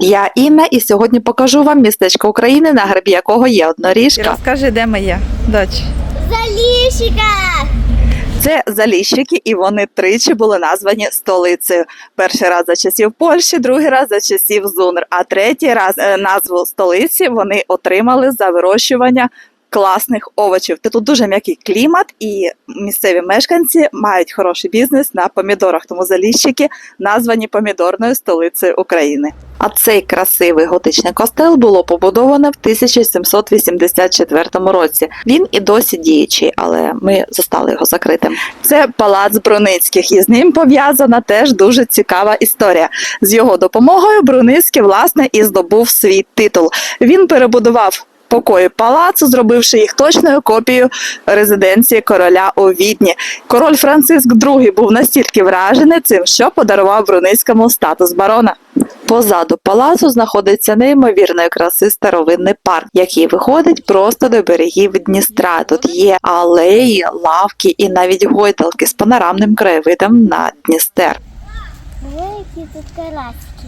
Я Інна, і сьогодні покажу вам містечко України, на гребі якого є одноріжка. Розкажи, де ми є, доч. Заліщика! Це Заліщики, і вони тричі були названі столицею. Перший раз за часів Польщі, другий раз за часів Зунр, а третій раз е, назву столиці вони отримали за вирощування. Класних овочів. Тут дуже м'який клімат, і місцеві мешканці мають хороший бізнес на помідорах. Тому заліщики названі помідорною столицею України. А цей красивий готичний костел було побудовано в 1784 році. Він і досі діючий, але ми застали його закритим. Це палац Бруницьких, і з ним пов'язана теж дуже цікава історія. З його допомогою Бруницький власне і здобув свій титул. Він перебудував. Покої палацу, зробивши їх точною копією резиденції короля у Відні. Король Франциск II був настільки вражений цим, що подарував Бруницькому статус барона. Позаду палацу знаходиться неймовірної краси старовинний парк, який виходить просто до берегів Дністра. Тут є алеї, лавки і навіть гойдалки з панорамним краєвидом на Дністер. Великі тут караски.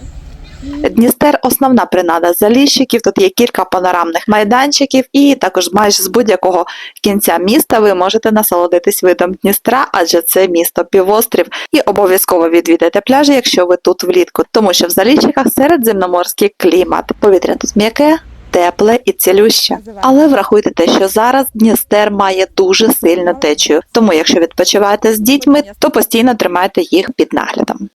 Дністер основна принада заліщиків. Тут є кілька панорамних майданчиків, і також майже з будь-якого кінця міста ви можете насолодитись видом Дністра, адже це місто півострів. І обов'язково відвідайте пляжі, якщо ви тут влітку, тому що в заліщиках середземноморський клімат. Повітря тут м'яке. Тепле і цілюще, але врахуйте те, що зараз Дністер має дуже сильну течію. Тому, якщо відпочиваєте з дітьми, то постійно тримайте їх під наглядом.